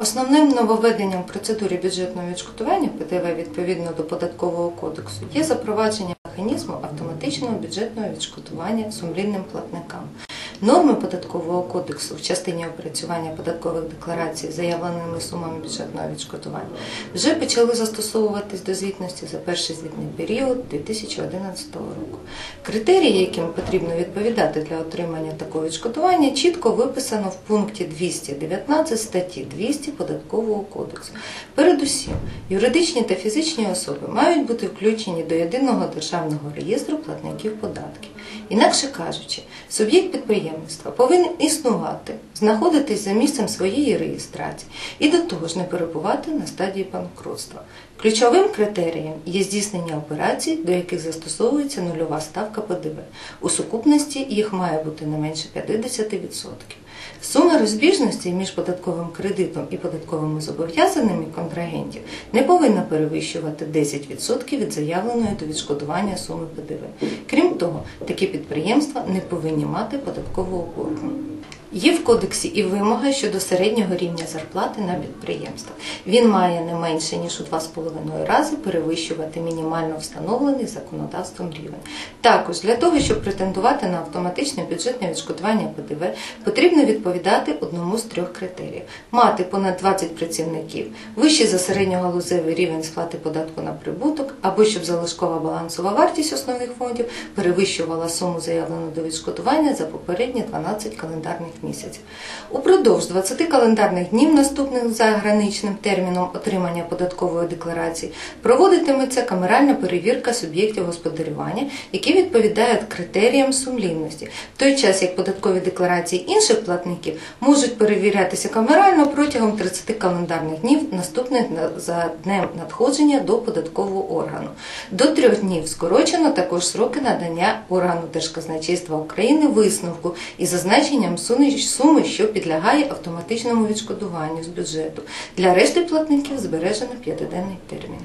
Основним нововведенням в процедурі бюджетного відшкодування ПДВ відповідно до податкового кодексу є запровадження механізму автоматичного бюджетного відшкодування сумлінним платникам. Норми податкового кодексу в частині опрацювання податкових декларацій заявленими сумами бюджетного відшкодування вже почали застосовуватись до звітності за перший звітний період 2011 року. Критерії, яким потрібно відповідати для отримання такого відшкодування, чітко виписано в пункті 219 статті 200 Податкового кодексу. Передусім, юридичні та фізичні особи мають бути включені до єдиного державного реєстру платників податків. Інакше кажучи, суб'єкт підприємництва повинен існувати, знаходитись за місцем своєї реєстрації і до того ж не перебувати на стадії банкротства. Ключовим критерієм є здійснення операцій, до яких застосовується нульова ставка ПДВ. У сукупності їх має бути не менше 50%. Сума розбіжності між податковим кредитом і податковими зобов'язаннями контрагентів не повинна перевищувати 10% від заявленої до відшкодування суми ПДВ. Крім того, такі підприємства не повинні мати податкову боргу. Є в кодексі і вимога щодо середнього рівня зарплати на підприємствах. Він має не менше ніж у 2,5 рази перевищувати мінімально встановлений законодавством рівень. Також для того, щоб претендувати на автоматичне бюджетне відшкодування ПДВ, потрібно відповідати одному з трьох критеріїв: мати понад 20 працівників, вищий за середньогалузевий рівень сплати податку на прибуток, або щоб залишкова балансова вартість основних фондів перевищувала суму заявлену до відшкодування за попередні 12 календарних місяців. Упродовж 20 календарних днів, наступних за граничним терміном отримання податкової декларації, проводитиметься камеральна перевірка суб'єктів господарювання, які відповідають критеріям сумлінності, в той час як податкові декларації інших платників можуть перевірятися камерально протягом 30 календарних днів, наступних за днем надходження до податкового органу. До трьох днів скорочено також сроки надання органу Держказначейства України висновку із зазначенням суми, що підлягає автоматичному відшкодуванню з бюджету. Для решти платників збережено п'ятиденний термін.